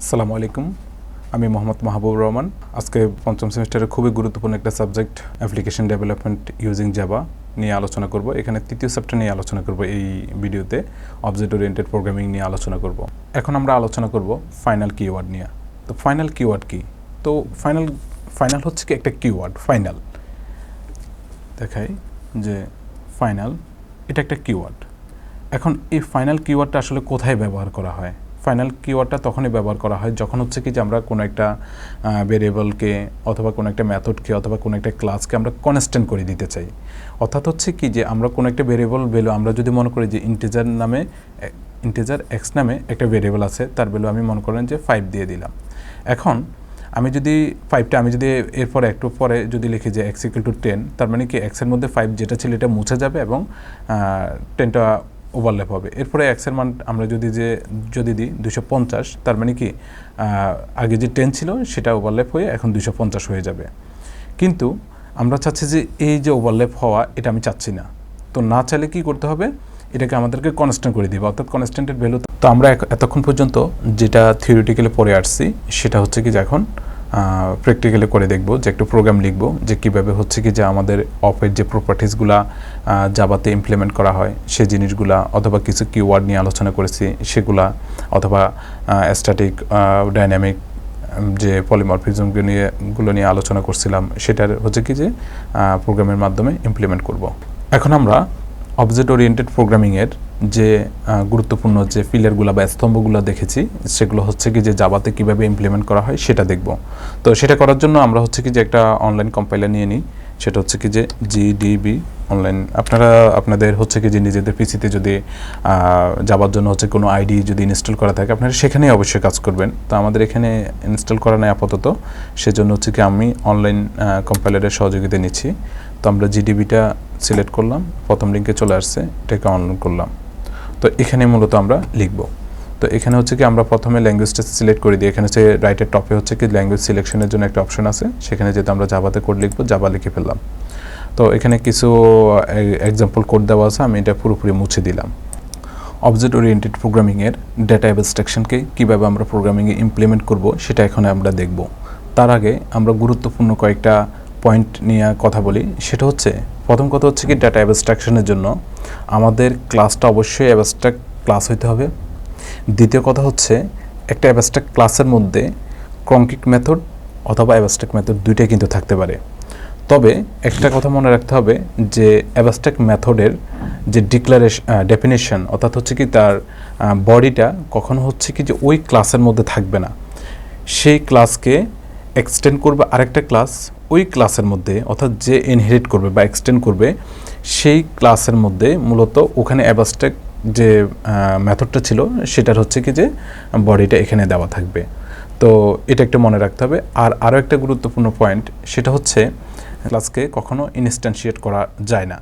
আসসালামু আলাইকুম। আমি মোহাম্মদ মাহবুবুর রহমান। আজকে পঞ্চম সেমিস্টারের খুবই গুরুত্বপূর্ণ একটা subject application development using Java নিয়ে আলোচনা করব। এখানে তৃতীয় চ্যাপ্টার নিয়ে আলোচনা করব এই ভিডিওতে। অবজেক্ট ওরিয়েন্টেড প্রোগ্রামিং নিয়ে আলোচনা করব। এখন আমরা আলোচনা করব ফাইনাল কিওয়ার্ড নিয়ে। তো ফাইনাল কিওয়ার্ড কি? তো ফাইনাল ফাইনাল হচ্ছে কি একটা কিওয়ার্ড ফাইনাল দেখাই যে ফাইনাল এটা একটা কিওয়ার্ড এখন এই ফাইনাল কিওয়ার্ডটা আসলে কোথায় ব্যবহার করা হয়? ফাইনাল কিওয়ার্ডটা তখনই ব্যবহার করা হয়, যখন হচ্ছে কি যে আমরা কোনো একটা ভেরিয়েবলকে অথবা কোনো একটা মেথডকে অথবা কোনো একটা ক্লাসকে আমরা কনস্ট্যান্ট করে দিতে চাই। অর্থাৎ হচ্ছে কি যে আমরা কোনো একটা ভেরিয়েবল ভ্যালু আমরা যদি মনে করি যে ইন্টিজার নামে ইন্টিজার এক্স নামে একটা ভেরিয়েবল আছে, তার ভ্যালু আমি মনে করেন যে ফাইভ দিয়ে দিলাম। এখন আমি যদি ফাইভটা আমি যদি এরপরে একটু পরে যদি লিখি যে এক্স ইকুয়াল টু টেন তার মানে কি এক্সের মধ্যে ফাইভ যেটা ছিল এটা মুছে যাবে এবং টেনটা ওভারল্যাপ হবে। এরপরে এক্সের মান আমরা যদি যে, যদি দিই দুশো পঞ্চাশ, তার মানে কি আগে যে টেন ছিল সেটা ওভারল্যাপ হয়ে এখন দুশো পঞ্চাশ হয়ে যাবে। কিন্তু আমরা চাচ্ছি যে এই যে ওভারল্যাপ হওয়া, এটা আমি চাচ্ছি না। তো না চাইলে কি করতে হবে? এটাকে আমাদেরকে কনস্ট্যান্ট করে দিবে। অর্থাৎ কনস্ট্যান্টের ভ্যালু তো আমরা এতক্ষণ পর্যন্ত যেটা থিওরিটিক্যালি পড়ে আসছি, সেটা হচ্ছে কি যে এখন প্র্যাকটিক্যালি করে দেখব, যে একটু প্রোগ্রাম লিখব, যে কীভাবে হচ্ছে কি যে আমাদের অফের যে প্রপার্টিসগুলা জাবাতে ইমপ্লিমেন্ট করা হয়, সে জিনিসগুলা, অথবা কিছু কিওয়ার্ড নিয়ে আলোচনা করেছি, সেগুলা, অথবা স্ট্যাটিক ডাইনামিক যে পলিমরফিজমগুলো নিয়ে, গুলো নিয়ে আলোচনা করছিলাম, সেটার হচ্ছে কি যে প্রোগ্রামের মাধ্যমে ইমপ্লিমেন্ট করব। এখন আমরা অবজেক্ট ওরিয়েন্টেড প্রোগ্রামিংয়ের যে গুরুত্বপূর্ণ যে পিলারগুলো বা স্তম্ভগুলো দেখেছি, সেগুলো হচ্ছে কি যে জাবাতে কীভাবে ইমপ্লিমেন্ট করা হয় সেটা দেখব। তো সেটা করার জন্য আমরা হচ্ছে কি যে একটা অনলাইন কম্পাইলার নিয়ে নিই। সেটা হচ্ছে কি যে জিডিবি অনলাইন আপনারা, আপনাদের হচ্ছে কি যে নিজেদের পিসিতে যদি যাবার জন্য হচ্ছে কোনো আইডি যদি ইনস্টল করা থাকে, আপনারা সেখানেই অবশ্যই কাজ করবেন। তো আমাদের এখানে ইনস্টল করা নেই আপাতত। সেজন্য হচ্ছে কি আমি অনলাইন কম্পাইলারের সহযোগিতা নিচ্ছি। তো আমরা জিডিবিটা সিলেক্ট করলাম। প্রথম লিঙ্কে চলে আসছে। এটাকে অনলাইন করলাম। তো এখানে মূলত আমরা লিখব। তো এখানে হচ্ছে কি আমরা প্রথমে ল্যাঙ্গুয়েজটা সিলেক্ট করে দিই। এখানে হচ্ছে রাইটের টপে হচ্ছে কি ল্যাঙ্গুয়েজ সিলেকশনের জন্য একটা অপশন আছে। সেখানে যেহেতু আমরা জাভাতে কোড লিখব জাভা লিখে ফেললাম। তো এখানে কিছু এক্সাম্পল কোড দেওয়া আছে, আমি এটা পুরোপুরি মুছে দিলাম। অবজেক্ট ওরিয়েন্টেড প্রোগ্রামিংয়ের ডেটা অ্যাবস্ট্রাকশনকে কীভাবে আমরা প্রোগ্রামিংয়ে ইমপ্লিমেন্ট করব, সেটা এখানে আমরা দেখব। তার আগে আমরা গুরুত্বপূর্ণ কয়েকটা পয়েন্ট নিয়ে কথা বলি। সেটা হচ্ছে প্রথম কথা হচ্ছে কি ডাটা অ্যাবস্ট্রাকশনের জন্য আমাদের ক্লাসটা অবশ্যই অ্যাবস্ট্রাক্ট ক্লাস হইতে হবে। দ্বিতীয় কথা হচ্ছে একটা অ্যাবস্ট্রাক্ট ক্লাসের মধ্যে ক্রঙ্কিক মেথড অথবা অ্যাবস্ট্রাক্ট মেথড দুইটাই কিন্তু থাকতে পারে। তবে একটা কথা মনে রাখতে হবে যে অ্যাবস্ট্রাক্ট মেথডের যে ডিক্লারেশন ডেফিনেশন অর্থাৎ হচ্ছে কি তার বডিটা কখনো হচ্ছে কি যে ওই ক্লাসের মধ্যে থাকবে না। সেই ক্লাসকে এক্সটেন্ড করবে আরেকটা ক্লাস ওই ক্লাসের মধ্যে, অর্থাৎ যে ইনহেরিট করবে বা এক্সটেন্ড করবে, সেই ক্লাসের মধ্যে মূলত ওখানে অ্যাবাস্ট্রাক যে মেথডটা ছিল, সেটার হচ্ছে কি যে বডিটা এখানে দেওয়া থাকবে। তো এটা একটা মনে রাখতে হবে। আর আরও একটা গুরুত্বপূর্ণ পয়েন্ট সেটা হচ্ছে ক্লাসকে কখনো ইনস্ট্যান্সিয়েট করা যায় না।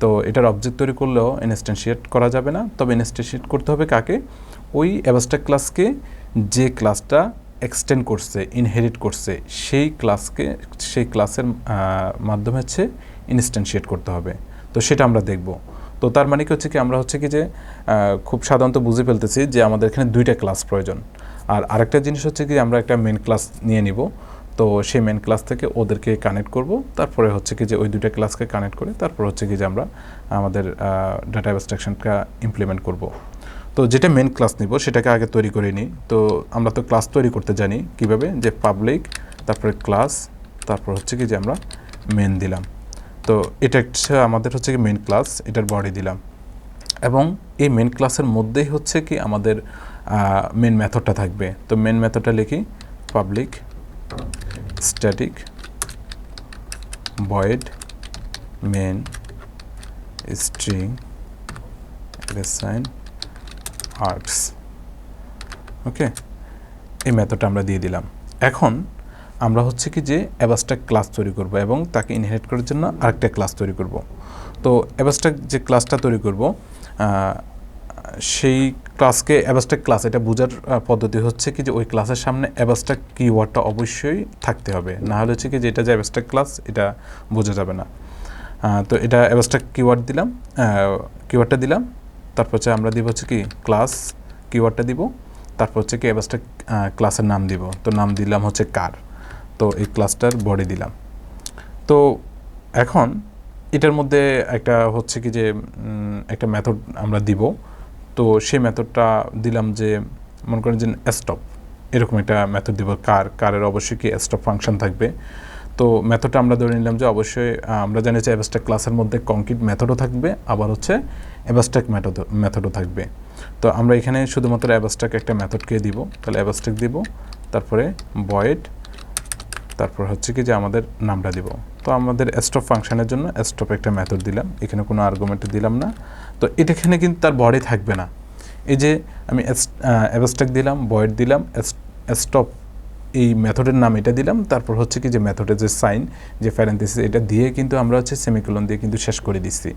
তো এটার অবজেক্ট তৈরি করলেও ইনস্ট্যান্সিয়েট করা যাবে না। তবে ইনস্ট্যান্সিয়েট করতে হবে কাকে? ওই অ্যাবাস্ট্রাক ক্লাসকে যে ক্লাসটা এক্সটেন্ড করছে ইনহেরিট করছে, সেই ক্লাসকে সেই ক্লাসের মাধ্যমে হচ্ছে ইনস্ট্যান্সিয়েট করতে হবে। তো সেটা আমরা দেখব। তো তার মানে কি হচ্ছে কি, আমরা হচ্ছে কি যে খুব সাধারণত বুঝে ফেলতেছি যে আমাদের এখানে দুইটা ক্লাস প্রয়োজন। আর আরেকটা জিনিস হচ্ছে কি, আমরা একটা মেন ক্লাস নিয়ে নিব। তো সেই মেন ক্লাস থেকে ওদেরকে কানেক্ট করব। তারপরে হচ্ছে কি যে ওই দুইটা ক্লাসকে কানেক্ট করে তারপর হচ্ছে কি যে আমরা আমাদের ডাটা অ্যাবস্ট্রাকশনটা ইমপ্লিমেন্ট করব। তো যেটা মেন ক্লাস নিব, সেটাকে আগে তৈরি করে নিই। তো আমরা তো ক্লাস তৈরি করতে জানি কীভাবে, যে পাবলিক তারপরে ক্লাস তারপর হচ্ছে কি যে আমরা মেন দিলাম। তো এটা হচ্ছে আমাদের হচ্ছে কি মেন ক্লাস এটার বডি দিলাম। এবং এই মেন ক্লাসের মধ্যেই হচ্ছে কি আমাদের মেন মেথডটা থাকবে। তো মেন মেথডটা লিখি public static void main string রেসাইন args okay এই মেথডটা আমরা দিয়ে দিলাম। এখন আমরা হচ্ছে কি যে অ্যাবাস্ট্রাক ক্লাস তৈরি করব এবং তাকে ইনহেরিট করার জন্য আরেকটা ক্লাস তৈরি করব। তো অ্যাবাস্ট্রাক যে ক্লাসটা তৈরি করব সেই ক্লাসকে অ্যাবাস্ট্রাক ক্লাস এটা বোঝার পদ্ধতি হচ্ছে কি যে ওই ক্লাসের সামনে অ্যাবাস্ট্রাক কিওয়ার্ডটা অবশ্যই থাকতে হবে। না হলে হচ্ছে কি যে এটা যে অ্যাবাস্ট্রাক ক্লাস এটা বোঝা যাবে না। তো এটা অ্যাবাস্ট্রাক কিওয়ার্ড দিলাম কিওয়ার্ডটা দিলাম। তারপর হচ্ছে আমরা দিব হচ্ছে কি ক্লাস কিওয়ার্ডটা দিব, তারপর হচ্ছে কি অ্যাবাস্ট্রাক ক্লাসের নাম দিব। তো নাম দিলাম হচ্ছে কার। তো এই ক্লাসটার বডি দিলাম। তো এখন এটার মধ্যে একটা হচ্ছে কি যে একটা মেথড আমরা দিব। তো সেই মেথডটা দিলাম যে, মনে করেন যে স্টপ এরকম একটা মেথড দিব কার। কারের অবশ্যই কি স্টপ ফাংশন থাকবে। তো মেথডটা আমরা ধরে নিলাম যে অবশ্যই আমরা জানি যে অ্যাবাস্ট্রাক ক্লাসের মধ্যে কংক্রিট মেথডও থাকবে, আবার হচ্ছে অ্যাবাস্ট্রাক মেথড মেথডও থাকবে। তো আমরা এখানে শুধুমাত্র অ্যাবাস্ট্রাক একটা মেথডকে দিব। তাহলে অ্যাবাস্ট্রাক দিব, তারপরে বয়েড তারপর হচ্ছে কি যে আমাদের নামটা দিব। তো আমাদের স্টপ ফাংশনের জন্য স্টপ একটা মেথড দিলাম। এখানে কোনো আর্গুমেন্ট দিলাম না। তো এটা এখানে কিন্তু তার বডি থাকবে না। এই যে আমি অ্যাবস্ট্রাক দিলাম বয়েড দিলাম স্টপ এই মেথডের নাম এটা দিলাম। তারপর হচ্ছে কি যে মেথডের যে সাইন যে প্যারেন্থেসিস এটা দিয়ে কিন্তু আমরা হচ্ছে সেমিকোলন দিয়ে কিন্তু শেষ করে দিচ্ছি।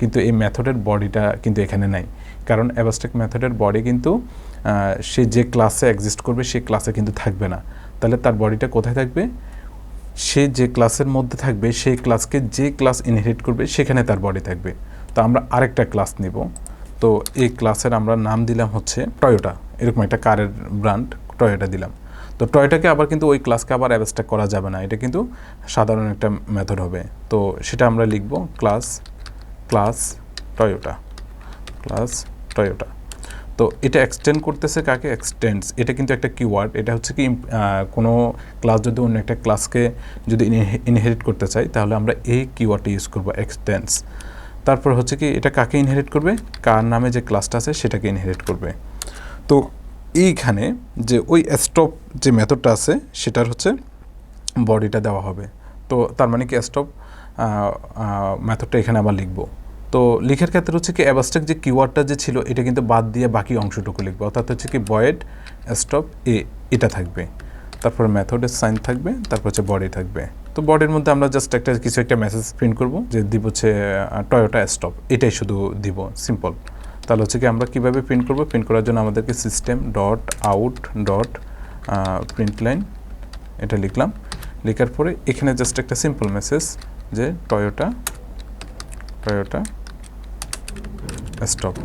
কিন্তু এই মেথডের বডিটা কিন্তু এখানে নাই। কারণ অ্যাবস্ট্রাক মেথডের বডি কিন্তু সে যে ক্লাসে এক্সিস্ট করবে সেই ক্লাসে কিন্তু থাকবে না। তাহলে তার বডিটা কোথায় থাকবে? সে যে ক্লাসের মধ্যে থাকবে সেই ক্লাসকে যে ক্লাস ইনহেরিট করবে, সেখানে তার বডি থাকবে। তো আমরা আরেকটা ক্লাস নিব। তো এই ক্লাসের আমরা নাম দিলাম হচ্ছে টয়োটা এরকম একটা কারের ব্র্যান্ড টয়োটা দিলাম। তো টয়োটাকে আবার কিন্তু ওই ক্লাসকে আবার অ্যাবস্ট্রাক্ট করা যাবে না। এটা কিন্তু সাধারণ একটা মেথড হবে। তো সেটা আমরা লিখব class class Toyota class Toyota তো এটা এক্সটেন্ড করতেছে কাকে? এক্সটেন্ডস এটা কিন্তু একটা কিওয়ার্ড এটা হচ্ছে কি কোনো ক্লাস যদি অন্য একটা ক্লাসকে যদি ইনহেরিট করতে চাই, তাহলে আমরা এই কিওয়ার্ডটা ইউজ করব এক্সটেন্স তারপর হচ্ছে কি, এটা কাকে ইনহেরিট করবে? কার নামে যে ক্লাসটা আছে, সেটাকে ইনহেরিট করবে। তো এইখানে যে ওই স্টপ যে মেথডটা আছে, সেটার হচ্ছে বডিটা দেওয়া হবে। তো তার মানে কি স্টপ মেথডটা এখানে আবার লিখব। তো লিখার ক্ষেত্রে হচ্ছে কি অ্যাবাস্ট্রাক যে কিওয়ার্ডটা যে ছিল, এটা কিন্তু বাদ দিয়ে বাকি অংশটুকু লিখব। অর্থাৎ হচ্ছে কি বয়েড স্টপ এ, এটা থাকবে। তারপর মেথডের সাইন থাকবে, তারপর হচ্ছে বডি থাকবে। তো বডির মধ্যে আমরা জাস্ট একটা কিছু একটা মেসেজ প্রিন্ট করব যে দিব হচ্ছে টয়োটা স্টপ এটাই শুধু দিব সিম্পল তাহলে হচ্ছে কি আমরা কীভাবে প্রিন্ট করব? প্রিন্ট করার জন্য আমাদেরকে system dot out dot print line এটা লিখলাম। লেখার পরে এখানে জাস্ট একটা সিম্পল মেসেজ যে টয়োটা টয়োটা স্টপ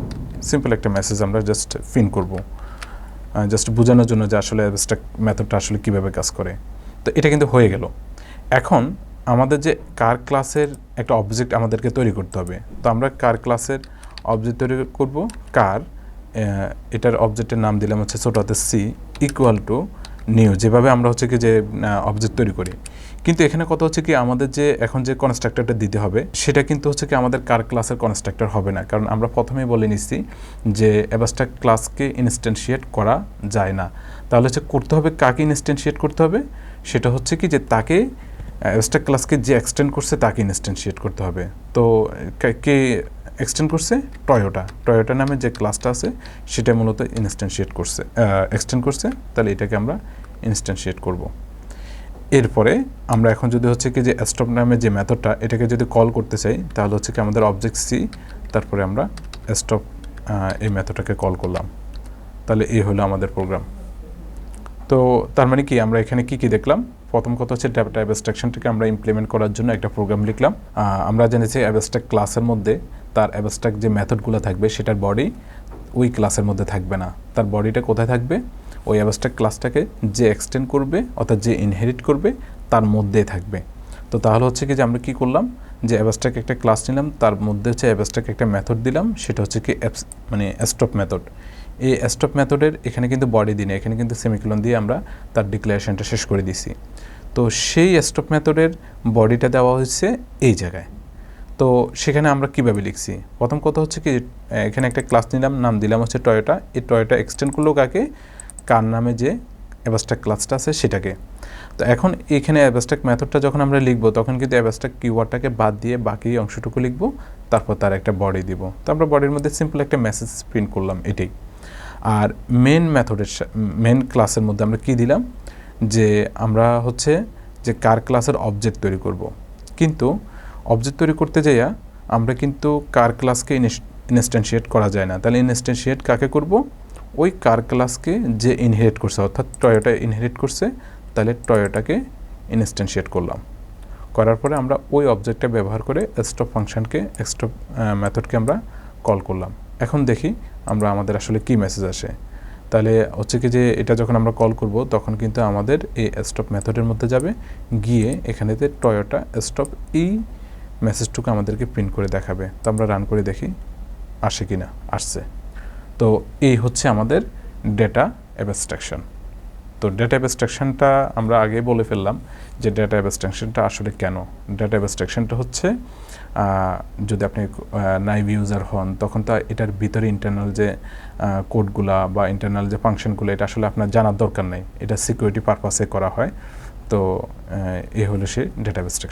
সিম্পল একটা মেসেজ আমরা জাস্ট পিন করব। জাস্ট বোঝানোর জন্য যে আসলে অ্যাবস্ট্রাক্ট মেথডটা আসলে কীভাবে কাজ করে। তো এটা কিন্তু হয়ে গেল। এখন আমাদের যে কার ক্লাসের একটা অবজেক্ট আমাদেরকে তৈরি করতে হবে। তো আমরা কার ক্লাসের অবজেক্ট তৈরি করব, কার? এটার অবজেক্টের নাম দিলাম হচ্ছে ছোটোতে সি ইকুয়াল টু নিউ যেভাবে আমরা হচ্ছে কি যে অবজেক্ট তৈরি করি। কিন্তু এখানে কথা হচ্ছে কি, আমাদের যে, এখন যে কনস্ট্রাক্টরটা দিতে হবে, সেটা কিন্তু হচ্ছে কি আমাদের কার ক্লাসের কনস্ট্রাক্টর হবে না। কারণ আমরা প্রথমেই বলে নিচ্ছি যে অ্যাবাস্ট্রাক্ট ক্লাসকে ইনস্ট্যান্সিয়েট করা যায় না। তাহলে হচ্ছে করতে হবে কাকে ইনস্ট্যান্সিয়েট করতে হবে? সেটা হচ্ছে কি যে, তাকে অ্যাবাস্ট্রাক্ট ক্লাসকে যে এক্সটেন্ড করছে তাকে ইনস্ট্যান্সিয়েট করতে হবে। তো কে এক্সটেন্ড করছে টয়োটা টয়োটা নামে যে ক্লাসটা আছে, সেটা মূলত ইনস্ট্যান্সিয়েট করছে এক্সটেন্ড করছে। তাহলে এটাকে আমরা ইনস্ট্যান্সিয়েট করব। এরপরে আমরা এখন যদি হচ্ছে কি যে স্টপ নামে যে মেথডটা এটাকে যদি কল করতে চাই, তাহলে হচ্ছে কি আমাদের অবজেক্ট সি তারপরে আমরা স্টপ এই মেথডটাকে কল করলাম। তাহলে এই হলো আমাদের প্রোগ্রাম তো তার মানে কি, আমরা এখানে কি কি দেখলাম? প্রথম কথা হচ্ছে অ্যাবস্ট্রাকশনটাকে আমরা ইমপ্লিমেন্ট করার জন্য একটা প্রোগ্রাম লিখলাম। আমরা জেনেছি অ্যাবস্ট্রাক্ট ক্লাসের মধ্যে তার অ্যাবস্ট্রাক্ট যে মেথডগুলো থাকবে, সেটার বডি ওই ক্লাসের মধ্যে থাকবে না। তার বডিটা কোথায় থাকবে? ওই অ্যাবস্ট্রাক্ট ক্লাসটাকে যে এক্সটেন্ড করবে, অর্থাৎ যে ইনহেরিট করবে, তার মধ্যে থাকবে। তো তাহলে হচ্ছে কি যে আমরা কি করলাম? যে অ্যাবস্ট্রাক্ট একটা ক্লাস নিলাম, তার মধ্যে হচ্ছে অ্যাবস্ট্রাক্ট একটা মেথড দিলাম, সেটা হচ্ছে কি অ্যাপস মানে স্টপ মেথড এই স্টপ মেথডের এখানে কিন্তু বডি দিনে এখানে কিন্তু সেমিকোলন দিয়ে আমরা তার ডিক্লারেশনটা শেষ করে দিছি। তো সেই স্টপ মেথডের বডিটা দেওয়া হয়েছে এই জায়গায়। তো সেখানে আমরা কীভাবে লিখছি? প্রথম কথা হচ্ছে কি, এখানে একটা ক্লাস নিলাম, নাম দিলাম হচ্ছে টয়োটা। এই টয়োটা এক্সটেন্ড করল কাকে? কার নামে যে অ্যাবাস্ট্রাক ক্লাসটা আছে সেটাকে। তো এখন এখানে অ্যাবাস্ট্রাক মেথডটা যখন আমরা লিখব, তখন কিন্তু অ্যাবাস্ট্রাক কিওয়ার্ডটাকে বাদ দিয়ে বাকি অংশটুকু লিখব, তারপর তার একটা বডি দিব। তো আমরা বডির মধ্যে সিম্পল একটা মেসেজ প্রিন্ট করলাম এটাই। আর মেন মেথডের মেন ক্লাসের মধ্যে আমরা কি দিলাম? যে আমরা হচ্ছে যে কার ক্লাসের অবজেক্ট তৈরি করব। কিন্তু অবজেক্ট তৈরি করতে যাইয়া আমরা কিন্তু কার ক্লাসকে ইনস্ট্যান্সিয়েট করা যায় না। তাহলে ইনস্ট্যান্সিয়েট কাকে করব? ওই কার ক্লাসকে যে ইনহেরিট করছে, অর্থাৎ টয়োটা ইনহেরিট করছে, তাহলে টয়োটাকে ইনস্ট্যান্সিয়েট করলাম। করার পরে আমরা ওই অবজেক্টটা ব্যবহার করে স্টপ ফাংশনকে স্টপ মেথডকে আমরা কল করলাম। এখন দেখি আমরা আমাদের আসলে কি মেসেজ আসে। তাহলে হচ্ছে কি যে এটা যখন আমরা কল করব, তখন কিন্তু আমাদের এই স্টপ মেথডের মধ্যে যাবে। গিয়ে এখানেতে টয়োটা স্টপ এই মেসেজটুকু আমাদেরকে প্রিন্ট করে দেখাবে। তো আমরা রান করে দেখি, আসে কি না আসছে। তো এই হচ্ছে আমাদের ডেটা অ্যাবস্ট্রাকশন তো ডেটা অ্যাবস্ট্রাকশনটা আমরা আগে বলে ফেললাম যে ডেটা অ্যাবস্ট্রাকশনটা আসলে কেন? ডেটা অ্যাবস্ট্রাকশনটা হচ্ছে যদি আপনি নাইভ ইউজার হন, তখন তো এটার ভিতরে ইন্টারনাল যে কোডগুলা বা ইন্টারনাল যে ফাংশনগুলো এটা আসলে আপনার জানার দরকার নেই। এটা সিকিউরিটি পারপাসে করা হয়। তো এ হলো সে ডেটা অ্যাবস্ট্রাকশন